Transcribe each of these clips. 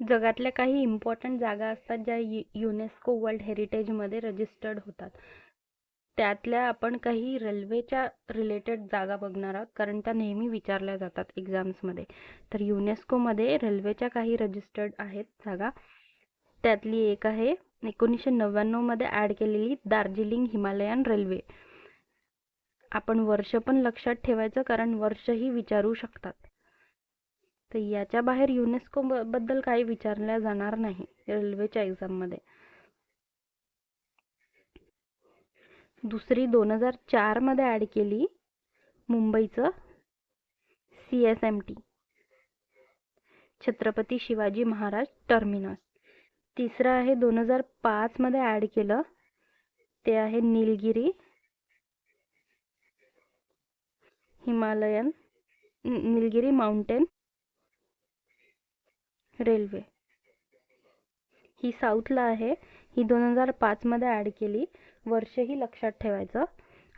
जगातल्या काही इम्पॉर्टंट जागा असतात ज्या यु युनेस्को वर्ल्ड हेरिटेजमध्ये रजिस्टर्ड होतात. त्यातल्या आपण काही रेल्वेच्या रिलेटेड जागा बघणार आहोत कारण त्या नेहमी विचारल्या जातात एक्झाम्समध्ये तर युनेस्कोमध्ये रेल्वेच्या काही रजिस्टर्ड आहेत जागा. त्यातली एक आहे एकोणीसशे नव्याण्णवमध्ये ॲड केलेली दार्जिलिंग हिमालयन रेल्वे आपण वर्ष पण लक्षात ठेवायचं कारण वर्षही विचारू शकतात. तर याच्या बाहेर युनेस्को बद्दल काही विचारल्या जाणार नाही रेल्वेच्या एक्झाममध्ये. दुसरी दोन हजार चारमध्ये ॲड केली मुंबईचं C S M T. Chhatrapati Shivaji Maharaj terminus. तिसरं आहे दोन हजार पाचमध्ये ॲड केलं. ते आहे Nilgiri Himalayan Nilgiri mountain railway. ही साऊथला आहे. ही दोन हजार पाचमध्ये ॲड केली. वर्षही लक्षात ठेवायचं.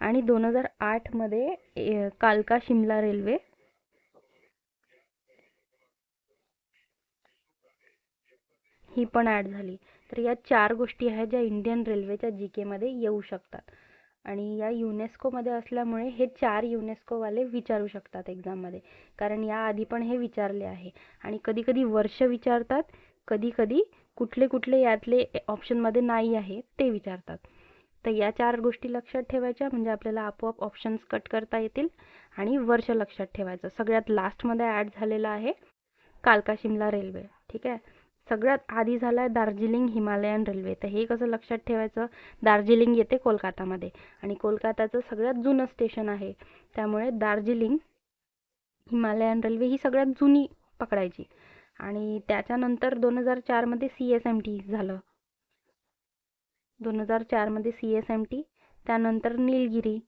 आणि दोन हजार आठमध्ये कालका शिमला रेल्वे. ही पण ॲड झाली. तर या चार गोष्टी आहेत ज्या इंडियन रेल्वेच्या जी केमध्ये येऊ शकतात. आणि या युनेस्कोमध्ये असल्यामुळे हे चार युनेस्कोवाले विचारू शकतात एक्झाममध्ये. कारण याआधी पण हे विचारले आहे. आणि कधी कधी वर्ष विचारतात कधी कधी कुठले कुठले यातले ऑप्शनमध्ये नाही आहे ते विचारतात. तर या चार गोष्टी लक्षात ठेवायच्या म्हणजे आपल्याला आपोआप ऑप्शन्स कट करता येतील आणि वर्ष लक्षात ठेवायचं. सगळ्यात लास्टमध्ये ॲड झालेलं आहे कालका शिमला रेल्वे ठीक आहे? सगळ्यात आधी झालाय आहे दार्जिलिंग हिमालयन रेल्वे. तर हे कसं लक्षात ठेवायचं? दार्जिलिंग येते कोलकातामध्ये आणि कोलकाताचं सगळ्यात जुनं स्टेशन आहे. त्यामुळे दार्जिलिंग हिमालयन रेल्वे ही सगळ्यात जुनी पकडायची. आणि त्याच्यानंतर दोन हजार चारमध्ये सी एस एम टी झालं. दोन हजार चारमध्ये सी एस एम टी त्यानंतर निलगिरी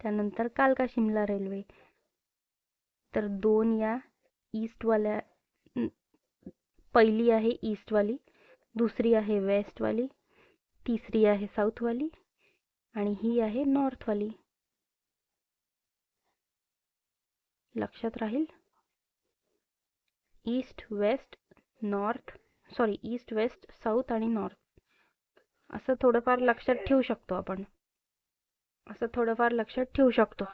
त्यानंतर कालका शिमला रेल्वे. तर दोन या ईस्टवाल्या पहिली आहे ईस्टवाली दुसरी आहे वेस्टवाली तिसरी आहे साऊथवाली आणि ही आहे नॉर्थवाली. लक्षात राहील? East west north sorry east west south आणि नॉर्थ. असं थोडंफार लक्षात ठेवू शकतो आपण. असं थोडंफार लक्षात ठेवू शकतो.